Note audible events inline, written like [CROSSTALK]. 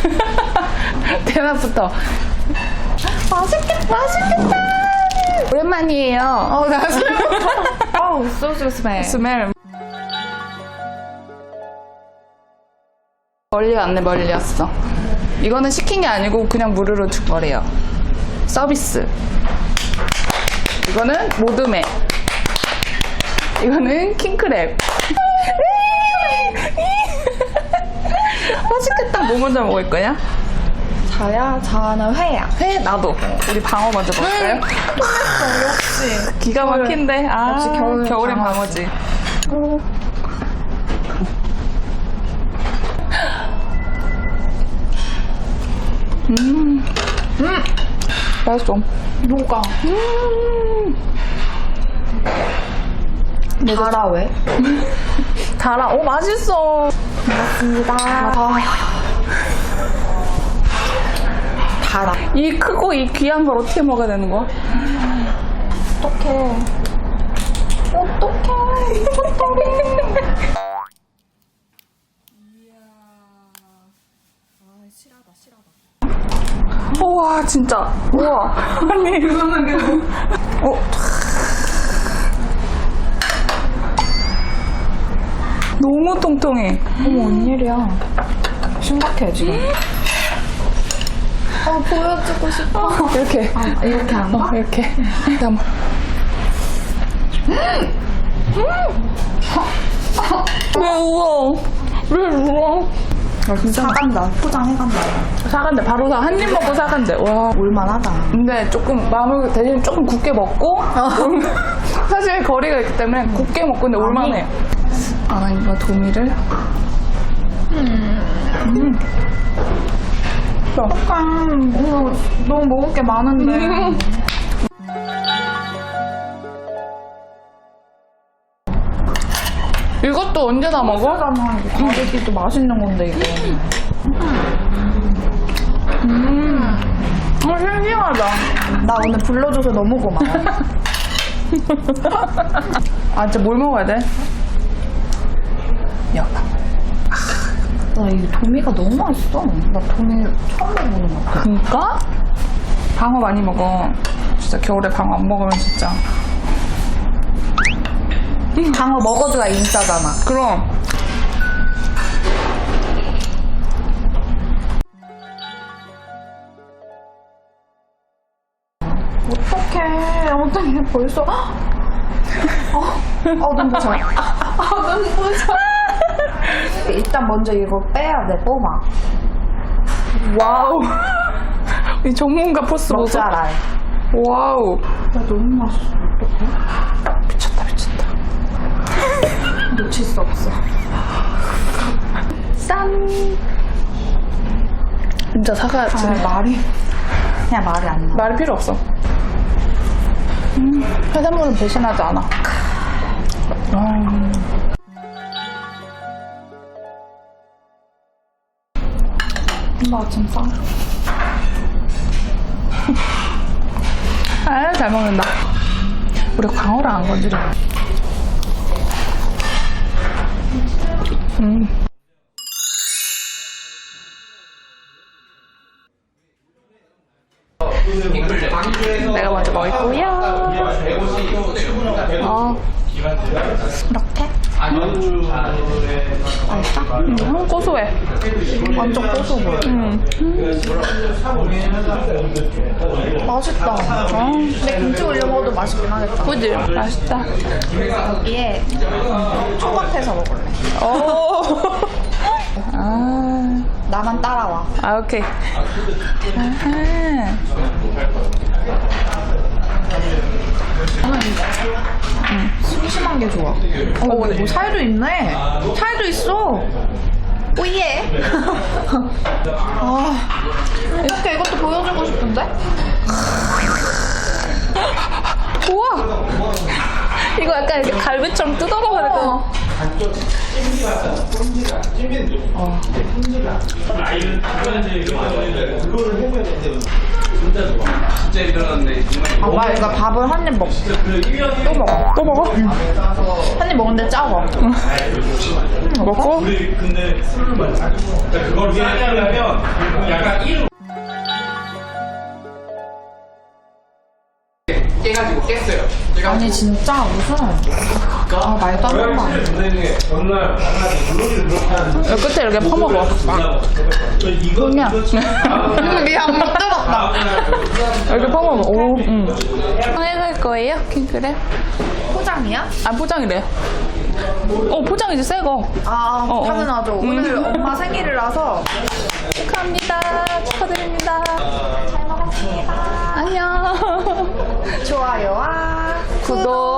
[LAUGHS] 대낮부터. 맛있겠다, 맛있겠다. 오랜만이에요. 어, 나 술. [LAUGHS] 어우, 소주 스멜. 스멜. 멀리 왔네, 멀리 왔어. 이거는 시킨 게 아니고 그냥 무료로 준 거래요. 서비스. 이거는 모둠에. 이거는 킹크랩. 맛있겠다. 뭐 먼저 먹을 거야? 자야, 자는 회야. 회 나도. 우리 방어 먼저 먹을까요? 역시. 기가 막힌데. 아, 역시 겨울은 겨울엔 방어지. 방어지. 음. 음. 맛있어. 뭐가? 달아, 왜? [LAUGHS] 달아. 오, 맛있어. 반갑습니다. 달아. 이 크고 이 귀한 걸 어떻게 먹어야 되는 거야? 어떡해. 어떡해. 어떡해. [LAUGHS] 우와, 진짜. 우와. 아니, 이거는 그냥. 어. 너무 통통해. 어머, 웬일이야. 심각해, 지금. 아, 보여주고 싶어. 이렇게. 아, 이렇게 안 어, 봐? 이렇게. 잠깐만. 왜 울어? 왜 울어? 사간다. 포장해간다. 사간대, 바로 사. 한 입 먹고 사간대. 와. 올만하다. 근데 조금 마음을 대신 조금 굳게 먹고 올- [LAUGHS] 사실 거리가 있기 때문에 굳게 먹고 근데 올만해. 아, 나 이거 도미를. 음. 약간, 어, 너무 먹을 게 많은데. [LAUGHS] 이것도 언제 다 먹어? 이거 가격이도 맛있는 건데, 이거. 어, 신기하다. 나 오늘 불러줘서 너무 고마워. [LAUGHS] 아, 진짜 뭘 먹어야 돼? 야, 나 이 도미가 너무 맛있어. 나 도미 처음 먹어보는 것 같아. 그니까? 방어 많이 먹어. 진짜 겨울에 방어 안 먹으면 진짜. 방어 먹어줘야 인싸잖아. 그럼. 어떡해. 어떡해. 벌써. 어, 어, 눈부셔. 아, 눈부셔. 일단 먼저 이거 빼야 돼, 뽑아. 와우. [LAUGHS] 이 전문가 포스 보소. 먹자라. 와우. 야, 너무 맛있어. 어떡해. 미쳤다, 미쳤다. [LAUGHS] 놓칠 수 없어. 짠. 진짜 사과야지. 아, 말이. 그냥 말이 안 나. 말이 필요 없어. 음, 해산물은 배신하지 않아. 음. 나 진짜. 아, 잘 먹는다. 우리 광어를 안 건드려. 음. 내가 먼저 먹을고요. 어, 이렇게? 맛있어? 음, 고소해. 완전 고소 보여. 음. 맛있다. 근데 김치 올려 먹어도 맛있긴 하겠다. 그지? 맛있다. 여기에 초밥해서 먹을래. 오. 아, 나만 따라와. 아 오케이. 아하. 심심한 게 좋아. 어, 근데 뭐 살도 있네. 살도 있어. 오예. [LAUGHS] 아, 이렇게 이것도 보여주고 싶은데? [LAUGHS] 우와! 이거 약간 이렇게 갈비처럼 뜯어 먹어 야될것 같아. 아, 나 이거 밥을 한 입 먹고. 또 먹어. 또 먹어? 한입 먹는데 짜고. 먹고? 우리 근데 술을 많이 그걸 하려면 약간 1 깨가지고 깼어요. 아니 진짜 무슨 아 말도 안 만나서 물놀이를 그렇게 하는데 여기 끝에 이렇게 퍼먹어. 그냥. 근데 [LAUGHS] 미안 못 들었다. 이렇게 퍼먹어. 오, 응. 해갈 거예요? 킹크랩? 포장이야? 아, 포장이래. 어, 포장 이제 새 거. 아 어, 어. 당연하죠. 오늘 음. 엄마 생일이라서 축하합니다. 축하드립니다. 잘 먹었습니다. 안녕. 좋아요와 구독.